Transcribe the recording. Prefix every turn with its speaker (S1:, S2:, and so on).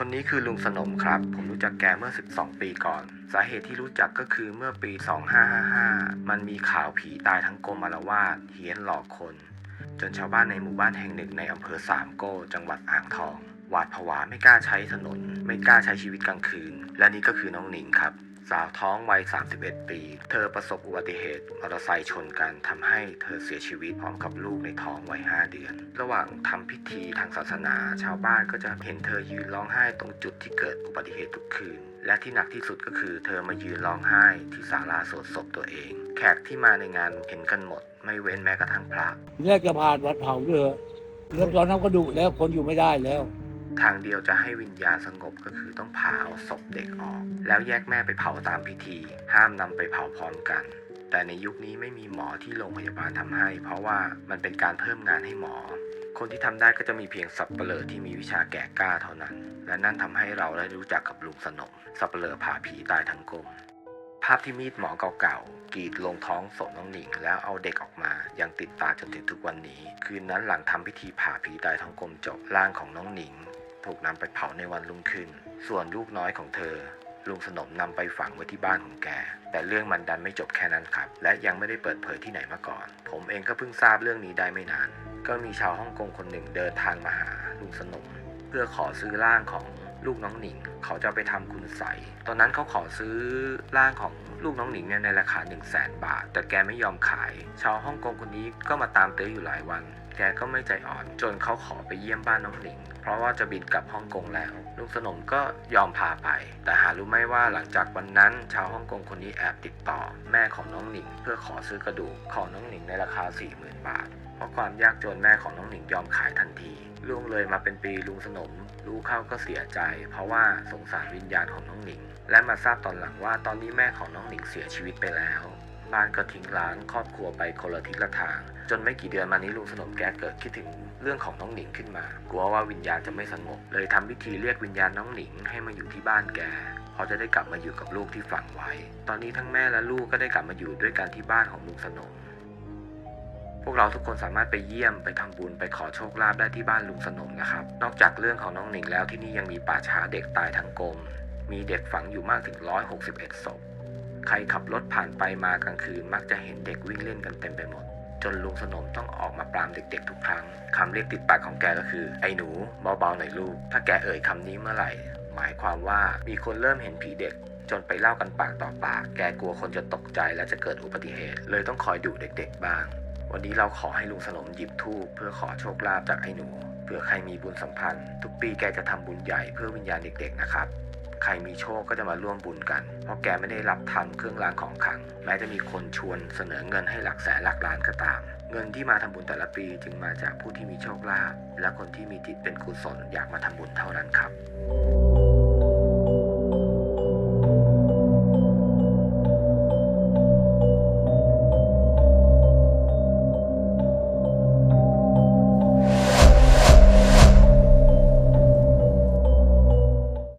S1: คนนี้คือลุงสนมครับ ผมรู้จักแกเมื่อ 12 ปีก่อน สาเหตุที่รู้จักก็คือเมื่อปี 2555 มันมีข่าวผีตายทั้งกรมอารวาสเฮี้ยนหลอกคน จนชาวบ้านในหมู่บ้านแห่งหนึ่งในอำเภอสามโก้จังหวัดอ่างทอง หวาดผวาไม่กล้าใช้ถนน ไม่กล้าใช้ชีวิตกลางคืน และนี่ก็คือน้องหนิงครับ สาวท้องวัย 31 ปี เธอประสบอุบัติเหตุมอเตอร์ไซค์ชนกันทำให้เธอเสียชีวิตพร้อมกับลูกในท้องวัย 5 เดือน ระหว่างทำพิธีทางศาสนา ชาวบ้านก็จะเห็นเธอยืนร้องไห้ตรงจุดที่เกิดอุบัติเหตุทุกคืน และที่หนักที่สุดก็คือ เธอมายืนร้องไห้ที่ศาลาสวดศพตัวเอง แขกที่มาในงานเห็นกันหมด ไม่เว้นแม้กระทั่งพระ
S2: แรกจะผ่านวัดเผาเหรอเริ่มตอนนั้นก็ดุแล้วคนอยู่ไม่ได้แล้ว
S1: ทางเดียวจะให้วิญญาณสงบก็คือต้องผ่าเอาศพเด็กออก แล้วแยกแม่ไปเผาตามพิธี ห้ามนำไปเผาพร้อมกัน แต่ในยุคนี้ไม่มีหมอที่โรงพยาบาลทำให้ เพราะว่ามันเป็นการเพิ่มงานให้หมอ คนที่ทำได้ก็จะมีเพียงสับเปลือที่มีวิชาแก่กล้าเท่านั้น และนั่นทำให้เราได้รู้จักกับลุงสนมสับเปลือผ่าผีตายทั้งกลมภาพที่มีดหมอเก่าๆกรีดลงท้องศพน้องหนิง แล้วเอาเด็กออกมายังติดตาจนถึงทุกวันนี้ คืนนั้นหลังทำพิธีผ่าผีตายทั้งกลมจบร่างของน้องหนิง ถูกนำไปเผาในวันรุ่งขึ้น ส่วนลูกน้อยของเธอ ลุงสนมนำไปฝังไว้ที่บ้านของแก แต่เรื่องมันดันไม่จบแค่นั้นครับ และยังไม่ได้เปิดเผยที่ไหนมาก่อน ผมเองก็เพิ่งทราบเรื่องนี้ได้ไม่นาน ก็มีชาวฮ่องกงคนหนึ่งเดินทางมาหาลุงสนม เพื่อขอซื้อร่างของ ลูกน้องหนิง เขาจะไปทำคุณใสตอนนั้นเขาขอซื้อร่างของลูกน้องหนิงเนี่ยในราคา 1 0 0 0 0แสนบาท แต่แกไม่ยอมขาย ชาวฮ่องกงคนนี้ก็มาตามเตื้ออยู่หลายวัน แกก็ไม่ใจอ่อน จนเขาขอไปเยี่ยมบ้านน้องหนิง เพราะว่าจะบินกลับฮ่องกงแล้ว ลุงสนมก็ยอมพาไป แต่หารู้ไหมว่าหลังจากวันนั้น ชาวฮ่องกงคนนี้แอบติดต่อ แม่ของน้องหนิง เพื่อขอซื้อกระดูกของน้องหนิงในราคา 40,000 บาท เพราะความยากจนแม่ของน้องหนิงยอมขายทันทีล่วงเลยมาเป็นปีลุงสนม รู้เข้าก็เสียใจ เพราะว่าสงสารวิญญาณของน้องหนิง และมาทราบตอนหลังว่าตอนนี้แม่ของน้องหนิงเสียชีวิตไปแล้ว บ้านก็ทิ้งร้างครอบครัวไปคนละทิศละทาง จนไม่กี่เดือนมานี้ลุงสนมแกเกิดคิดถึงเรื่องของน้องหนิงขึ้นมา กลัวว่าวิญญาณจะไม่สงบ เลยทำพิธีเรียกวิญญาณน้องหนิงให้มาอยู่ที่บ้านแกพราะจะได้กลับมาอยู่กับลูกที่ฝังไว้ ตอนนี้ทั้งแม่และลูกก็ได้กลับมาอยู่ด้วยกันที่บ้านของลุงสนม พวกเราทุกคนสามารถไปเยี่ยมไปทำบุญไปขอโชคลาภได้ที่บ้านลุงสนมนะครับ นอกจากเรื่องของน้องหนิงแล้วที่นี่ยังมีป่าช้าเด็กตายทั้งกลมมีเด็กฝังอยู่มากถึง 161ศพ ใครขับรถผ่านไปมากลางคืนมักจะเห็นเด็กวิ่งเล่นกันเต็มไปหมด จนลุงสนมต้องออกมาปรามเด็กๆทุกครั้งคำเรียกติดปากของแกก็คือ ไอ้หนูเบาๆหน่อยลูก ถ้าแกเอ่ยคำนี้เมื่อไหร่ หมายความว่ามีคนเริ่มเห็นผีเด็กจนไปเล่ากันปากต่อปาก แกกลัวคนจะตกใจและจะเกิดอุบัติเหตุ เลยต้องคอยดุเด็ก ๆ บ้าง วันนี้เราขอให้ลุงสนมหยิบธูปเพื่อขอโชคลาภจากไอ้หนูเผื่อใครมีบุญสัมพันธ์ ทุกปีแกจะทำบุญใหญ่เพื่อวิญญาณเด็กๆนะครับใครมีโชคก็จะมาร่วมบุญกัน เพราะแกไม่ได้รับทำเครื่องรางของขลัง แม้จะมีคนชวนเสนอเงินให้หลักแสนหลักล้านก็ตาม เงินที่มาทำบุญแต่ละปีจึงมาจากผู้ที่มีโชคลาภและคนที่มีจิตเป็นกุศลอยากมาทำบุญเท่านั้นครับ